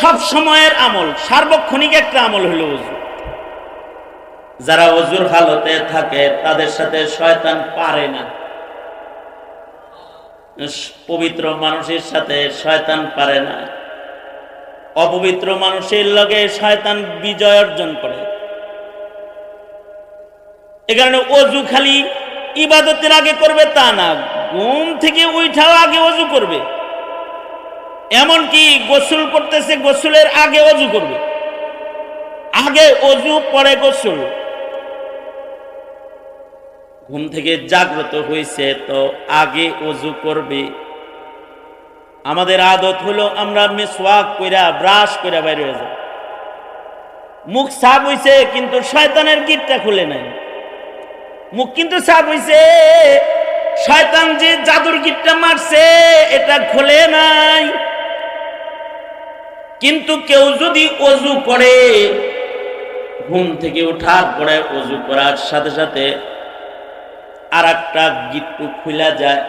সব সময়ের আমল, সার্বক্ষণিক একটা আমল হলো অজু যারা অজুর হালতে থাকে, তাদের সাথে শয়তান পারে না। পবিত্র মানুষের সাথে শয়তান পারে না। অপবিত্র মানুষের লগে শয়তান বিজয় অর্জন করে। এ কারণে অজু খালি ইবাদতের আগে করবে তা না, ঘুম থেকে উঠাও আগে অজু করবে। এমনকি গোসল করতেছে, গোসলের আগে অজু করবে। আগে অজু, পরে গোসল। ঘুম থেকে জাগ্রত হয়েছে তো আগে অজু করবে। আমাদের আদত হলো আমরা মেসওয়াক কইরা, ব্রাশ কইরা বাইরে হয়ে যায় মুখ সাফ হইছে, কিন্তু শয়তানের গিটটা খুলে নাই। মুখ কিন্তু সাফ হইছে, শয়তান যে জাদুর গিটটা মারছে, এটা খুলে কিন্তু কেউ যদি অজু করে, ঘুম থেকে ওঠার পরে অজু করার সাথে সাথে আর একটা গিট্টু খুলে যায়।